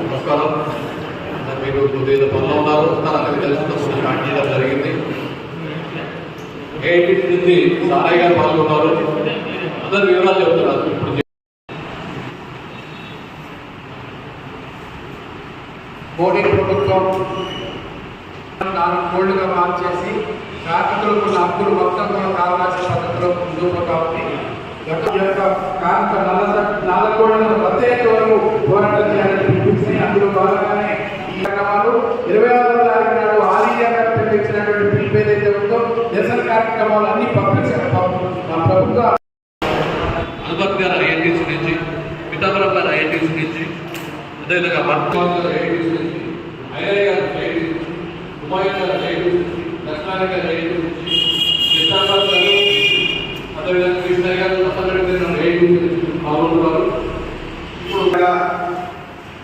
నమస్కారం మీరు ఉన్నారు అందరికీ చేయడం జరిగింది ఏఐటి నుంచి గారు పాల్గొన్నారు? అందరు వివరాలు ఇప్పుడు మోడీ ప్రభుత్వం నాలుగు కోళ్ళుగా మార్చేసి కార్మికులకు ఉన్న హక్కులు మొత్తం కూడా కావాల్సిన పద్ధతిలో ముందు కాబట్టి ఉంది గత యొక్క కార్మిక నల్ల నల్ల కోళ్ళను ప్రత్యేక వరకు పోరాటం చేయాలని పిలిపించి అందులో భాగంగానే ఈ కార్యక్రమాలు ఇరవై ఆరో తారీఖు నాడు ఆల్ ఇండియా కమిటీ ఇచ్చినటువంటి పిలుపు ఏదైతే ఉందో నిరసన కార్యక్రమాలు అన్ని మా ప్రభుత్వ గారు నుంచి గారు నుంచి అదేవిధంగా వర్తమాన్ గారు ఐఐటీసీ నుంచి ఐఐ గారు ఐఐటీసీ నుంచి హుమాయూన్ గారు ఐఐటీసీ నుంచి లక్ష్మణ గారు ఐఐటీసీ నుంచి కృష్ణాబాద్ గారు అదేవిధంగా కృష్ణ గారు అసలు గారు ఐఐటీసీ నుంచి ఇప్పుడు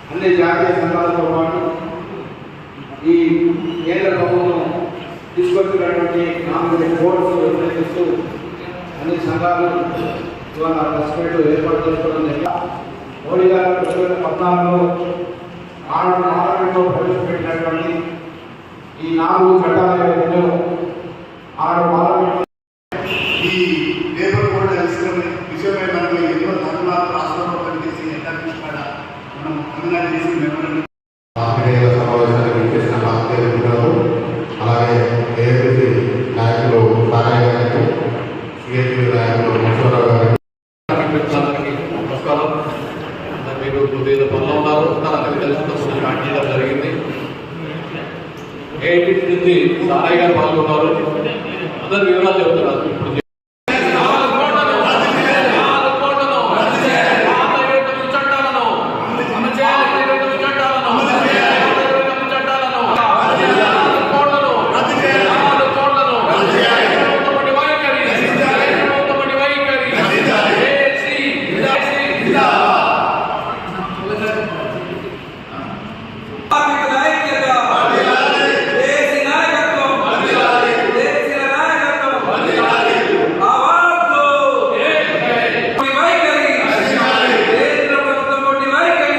అన్ని జాతీయ సంఘాలతో పాటు ఈ కేంద్ర ప్రభుత్వం తీసుకొచ్చినటువంటి నాలుగు కోర్సు నిర్ణయిస్తూ అన్ని సంఘాలు ఇవాళ ప్రెస్మేట్ ఏర్పాటు చేసుకోవడం మోడీ గారు రెండు వేల పద్నాలుగులో ఆరు పార్లమెంట్లో ప్రవేశపెట్టినటువంటి ఈ నాలుగు చట్టాల ఆరు పార్లమెంట్ ఈ లేబర్ కోడ్ విషయం విషయమై మనకి ఎన్నో ధర్మాలు రాష్ట్రంలో పనిచేసి ఎక్కడ మనం తమిళనాడు చేసి మెమోరం ఆత్మీయ సమావేశానికి విచ్చేసిన ఆత్మీయ మిత్రులకు అలాగే ఏపీసీ నాయకులు సారయ్య గారికి సిహెచ్పి నాయకులు మసూరావు గారికి అందరికీ నమస్కారం మరి మీరు కొద్దిగా పనులు ఉన్నారు అందరికీ తెలుసుకున్న స్టార్ట్ చేయడం జరిగింది ఏఐటి నుంచి సారయ్య గారు పాల్గొన్నారు? అందరు వివరాలు చెబుతున్నారు ఇప్పుడు కార్మికుల ఐక్యత దేశీ నాయకత్వం దేశీ నాయకత్వం ఆవాజ్తో మీ వైఖరి కేంద్ర ప్రభుత్వం మొండి వైఖరి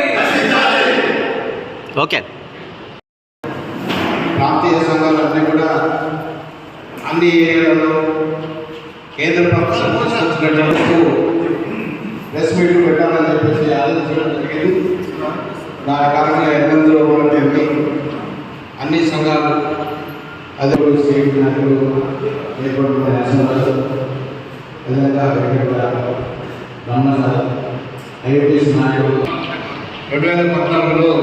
ఓకే ప్రాంతీయ సంఘాలన్నీ కూడా అన్ని ఏరియాలలో కేంద్ర ప్రభుత్వం తీసుకొచ్చినట్టు ప్రెస్ మీట్లు పెట్టాలని చెప్పేసి ఆలోచించడం జరిగింది. దాని కారణంగా ఎనిమిదిలో ఉన్నటువంటి అన్ని సంఘాలు అదే స్టేట్ నాయకులు ఏర్పడిన నరసింహారావు, విధంగా వెంకట రమణ నాయకులు. రెండు వేల పద్నాలుగులో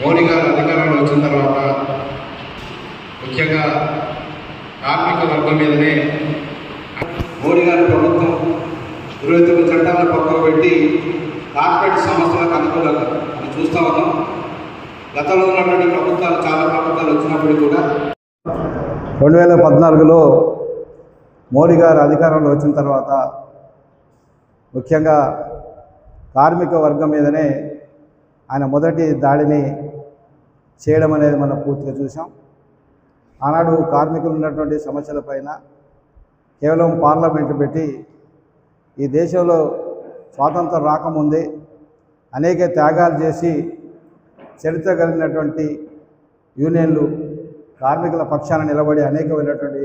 మోడీ గారు అధికారంలో వచ్చిన తర్వాత ముఖ్యంగా కార్మిక వర్గం మీదనే మోడీ గారి ప్రభుత్వం ఇరవై తొమ్మిది చట్టాలను పక్కకు పెట్టి కార్పొరేట్ సంస్థలకు అనుకూలంగా మనం చూస్తూ ఉన్నాం. గతంలో ఉన్నటువంటి ప్రభుత్వాలు చాలా ప్రభుత్వాలు వచ్చినప్పుడు కూడా రెండు వేల పద్నాలుగులో మోడీ గారు అధికారంలో వచ్చిన తర్వాత ముఖ్యంగా కార్మిక వర్గం మీదనే ఆయన మొదటి దాడిని చేయడం అనేది మనం పూర్తిగా చూసాం ఆనాడు కార్మికులు ఉన్నటువంటి సమస్యలపైన కేవలం పార్లమెంటు పెట్టి ఈ దేశంలో స్వాతంత్రం రాకముందే అనేక త్యాగాలు చేసి చరిత్ర కలిగినటువంటి యూనియన్లు కార్మికుల పక్షాన నిలబడి అనేకమైనటువంటి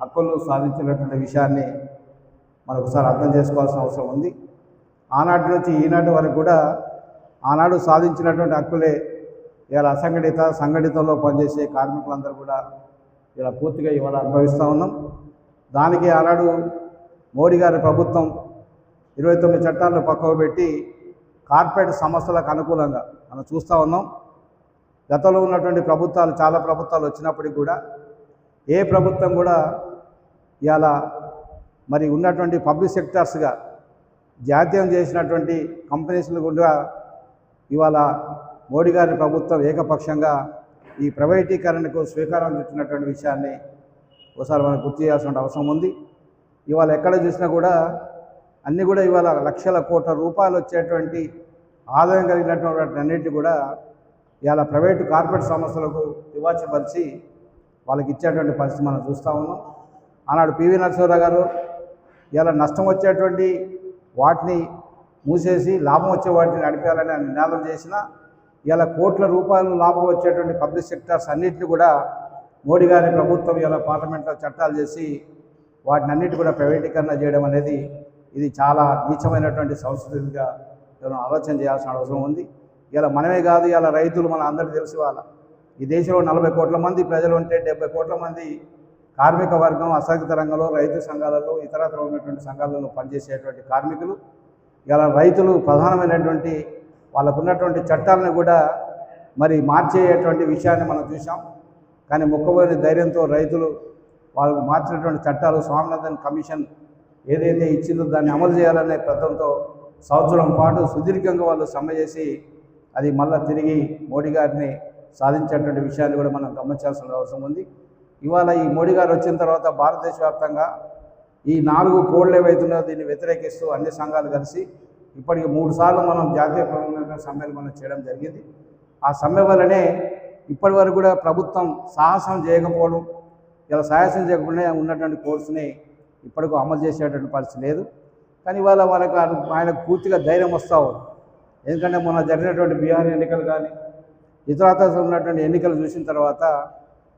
హక్కులు సాధించినటువంటి విషయాన్ని మనం ఒకసారి అర్థం చేసుకోవాల్సిన అవసరం ఉంది. ఆనాటి నుంచి ఈనాటి వరకు కూడా ఆనాడు సాధించినటువంటి హక్కులే ఇలా అసంఘటిత సంఘటితలో పనిచేసే కార్మికులందరూ కూడా ఇలా పూర్తిగా ఇవాళ అనుభవిస్తూ ఉన్నాం. దానికి ఆనాడు మోడీ గారి ప్రభుత్వం ఇరవై తొమ్మిది చట్టాలను పక్కకు పెట్టి కార్పొరేట్ సంస్థలకు అనుకూలంగా మనం చూస్తూ ఉన్నాం. గతంలో ఉన్నటువంటి ప్రభుత్వాలు చాలా ప్రభుత్వాలు వచ్చినప్పటికి కూడా ఏ ప్రభుత్వం కూడా ఇవాళ మరి ఉన్నటువంటి పబ్లిక్ సెక్టార్స్గా జాతీయం చేసినటువంటి కంపెనీస్లు కూడా ఇవాళ మోడీ గారి ప్రభుత్వం ఏకపక్షంగా ఈ ప్రైవేటీకరణకు స్వీకారం చుట్టినటువంటి విషయాన్ని ఒకసారి మనం గుర్తు చేయాల్సిన అవసరం ఉంది. ఇవాళ ఎక్కడ చూసినా కూడా అన్నీ కూడా ఇవాళ లక్షల కోట్ల రూపాయలు వచ్చేటువంటి ఆదాయం కలిగినటువంటి అన్నింటినీ కూడా ఇవాళ ప్రైవేటు కార్పొరేట్ సంస్థలకు ఇవ్వచ్చపరిచి వాళ్ళకి ఇచ్చేటువంటి పరిస్థితి మనం చూస్తూ ఉన్నాం. ఆనాడు పివి నరసింహరావు గారు ఇలా నష్టం వచ్చేటువంటి వాటిని మూసేసి లాభం వచ్చే వాటిని నడిపేయాలని నినాదం చేసిన ఇలా కోట్ల రూపాయలు లాభం వచ్చేటువంటి పబ్లిక్ సెక్టర్స్ అన్నింటినీ కూడా మోడీ గారి ప్రభుత్వం ఇలా పార్లమెంట్లో చట్టాలు చేసి వాటిని అన్నిటి కూడా ప్రైవేటీకరణ చేయడం అనేది ఇది చాలా నీచమైనటువంటి సంస్కృతిగా మనం ఆలోచన చేయాల్సిన అవసరం ఉంది. ఇలా మనమే కాదు ఇలా రైతులు మన అందరికీ తెలిసి వాళ్ళ ఈ దేశంలో నలభై కోట్ల మంది ప్రజలు ఉంటే డెబ్బై కోట్ల మంది కార్మిక వర్గం అసంఘిత రంగంలో రైతు సంఘాలలో ఇతరత్ర ఉన్నటువంటి సంఘాలలో పనిచేసేటువంటి కార్మికులు. ఇలా రైతులు ప్రధానమైనటువంటి వాళ్ళకు ఉన్నటువంటి చట్టాలను కూడా మరి మార్చేటువంటి విషయాన్ని మనం చూసాం కానీ ముక్కబోయిన ధైర్యంతో రైతులు వాళ్ళకు మార్చినటువంటి చట్టాలు స్వామినాథన్ కమిషన్ ఏదైతే ఇచ్చిందో దాన్ని అమలు చేయాలనే ప్రతంతో సంవత్సరం పాటు సుదీర్ఘంగా వాళ్ళు సమ్మె చేసి అది మళ్ళీ తిరిగి మోడీ గారిని సాధించేటువంటి విషయాన్ని కూడా మనం గమనించాల్సిన అవసరం ఉంది. ఇవాళ ఈ మోడీ గారు వచ్చిన తర్వాత భారతదేశ వ్యాప్తంగా ఈ నాలుగు కోళ్ళు ఏవైతున్నాయో దీన్ని వ్యతిరేకిస్తూ అన్ని సంఘాలు కలిసి ఇప్పటికి మూడు సార్లు మనం జాతీయ ప్రధాన సమ్మెలు మనం చేయడం జరిగింది. ఆ సమ్మె వల్లనే ఇప్పటి వరకు కూడా ప్రభుత్వం సాహసం చేయకపోవడం ఇలా సాహసం చేయకుండా ఉన్నటువంటి కోర్సుని ఇప్పటికూ అమలు చేసేటువంటి పరిస్థితి లేదు. కానీ ఇవాళ వాళ్ళకి ఆయనకు పూర్తిగా ధైర్యం వస్తూ ఉంది. ఎందుకంటే మొన్న జరిగినటువంటి బీహార్ ఎన్నికలు కానీ ఇతరత ఉన్నటువంటి ఎన్నికలు చూసిన తర్వాత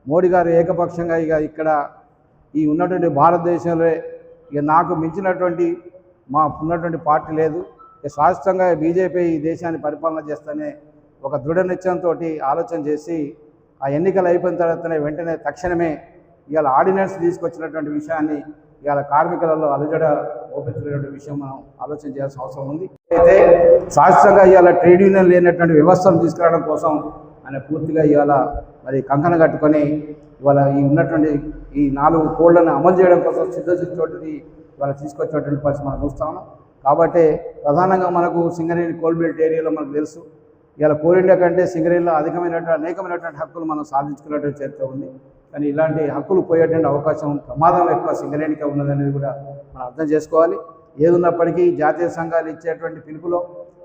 మోడీ గారు ఏకపక్షంగా ఇక ఇక్కడ ఈ ఉన్నటువంటి భారతదేశంలో ఇక నాకు మించినటువంటి మా ఉన్నటువంటి పార్టీ లేదు. శాశ్వతంగా బీజేపీ ఈ దేశాన్ని పరిపాలన చేస్తేనే ఒక దృఢ నిశ్చయంతో ఆలోచన చేసి ఆ ఎన్నికలు అయిపోయిన తర్వాతనే వెంటనే తక్షణమే ఇవాళ ఆర్డినెన్స్ తీసుకొచ్చినటువంటి విషయాన్ని ఇవాళ కార్మికులలో అలజడ ఓపించినటువంటి విషయం మనం ఆలోచన చేయాల్సిన అవసరం ఉంది. అయితే శాశ్వతంగా ఇవాళ ట్రేడ్ యూనియన్ లేనటువంటి వ్యవస్థను తీసుకురావడం కోసం ఆయన పూర్తిగా ఇవాళ మరి కంకణ కట్టుకొని ఇవాళ ఈ ఉన్నటువంటి ఈ నాలుగు కోళ్ళను అమలు చేయడం కోసం సిద్ధశిస్తోటి ఇవాళ తీసుకొచ్చినటువంటి పరిస్థితి మనం చూస్తా ఉన్నాం. కాబట్టి ప్రధానంగా మనకు సింగరేణి కోల్బెల్ట్ ఏరియాలో మనకు తెలుసు. ఇలా కోల్ ఇండియా కంటే సింగరేణిలో అధికమైనటువంటి అనేకమైనటువంటి హక్కులు మనం సాధించుకున్నటువంటి చరిత్ర ఉంది. కానీ ఇలాంటి హక్కులు పోయేటువంటి అవకాశం ప్రమాదం ఎక్కువ సింగరేణిగా ఉన్నదనేది కూడా మనం అర్థం చేసుకోవాలి. ఏదున్నప్పటికీ జాతీయ సంఘాలు ఇచ్చేటువంటి పిలుపులో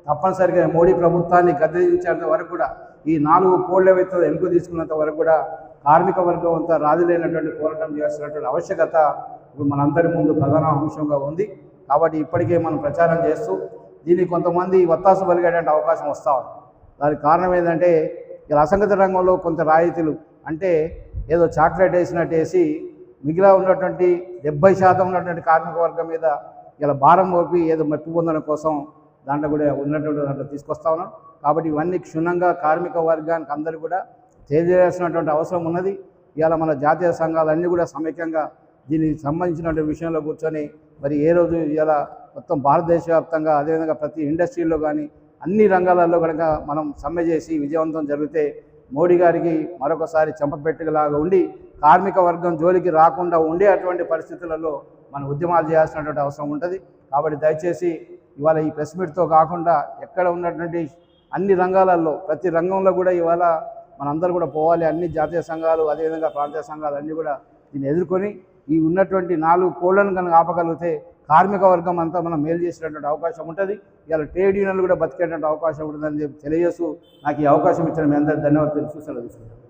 తప్పనిసరిగా మోడీ ప్రభుత్వాన్ని గద్దెదించేంత వరకు కూడా ఈ నాలుగు కోళ్ళ వ్యక్తులు వెనుక తీసుకున్నంత వరకు కూడా కార్మిక వర్గం అంతా రాజులైనటువంటి పోరాటం చేస్తున్నటువంటి ఆవశ్యకత ఇప్పుడు మనందరి ముందు ప్రధాన అంశంగా ఉంది. కాబట్టి ఇప్పటికే మనం ప్రచారం చేస్తూ దీనికి కొంతమంది వత్తాసు పలిగేటువంటి అవకాశం వస్తూ ఉంది. దానికి కారణం ఏంటంటే ఇలా అసంగత రంగంలో కొంత రాయితీలు అంటే ఏదో చాక్లెట్ వేసినట్టు వేసి మిగిలిన ఉన్నటువంటి డెబ్బై శాతం ఉన్నటువంటి కార్మిక వర్గం మీద ఇలా భారం మోపి ఏదో మెప్పు పొందడం కోసం దాంట్లో కూడా ఉన్నటువంటి దాంట్లో తీసుకొస్తా ఉన్నాం. కాబట్టి ఇవన్నీ క్షుణ్ణంగా కార్మిక వర్గానికి అందరూ కూడా తెలియజేయాల్సినటువంటి అవసరం ఉన్నది. ఇవాళ మన జాతీయ సంఘాలన్నీ కూడా సమైక్యంగా దీనికి సంబంధించినటువంటి విషయంలో కూర్చొని మరి ఏ రోజు ఇవాళ మొత్తం భారతదేశ వ్యాప్తంగా అదేవిధంగా ప్రతి ఇండస్ట్రీలో కానీ అన్ని రంగాలలో కనుక మనం సమ్మె చేసి విజయవంతం జరిగితే మోడీ గారికి మరొకసారి చెంపపెట్టుకలాగా ఉండి కార్మిక వర్గం జోలికి రాకుండా ఉండే అటువంటి పరిస్థితులలో మనం ఉద్యమాలు చేయాల్సినటువంటి అవసరం ఉంటుంది. కాబట్టి దయచేసి ఇవాళ ఈ ప్రెస్ మీట్తో కాకుండా ఎక్కడ ఉన్నటువంటి అన్ని రంగాలలో ప్రతి రంగంలో కూడా ఇవాళ మనందరూ కూడా పోవాలి. అన్ని జాతీయ సంఘాలు అదేవిధంగా ప్రాంతీయ సంఘాలు అన్నీ కూడా దీన్ని ఎదుర్కొని ఈ ఉన్నటువంటి నాలుగు కోళ్ళను కనుక ఆపగలిగితే కార్మిక వర్గం అంతా మనం మేలు చేసేటటువంటి అవకాశం ఉంటుంది. ఇలా ట్రేడ్ యూనియన్లు కూడా బతికేటువంటి అవకాశం ఉంటుందని చెప్పి తెలియజేస్తూ నాకు ఈ అవకాశం ఇచ్చిన మీ అందరికీ ధన్యవాదాలు. తెలుసు సెలవు తీసుకుంటాను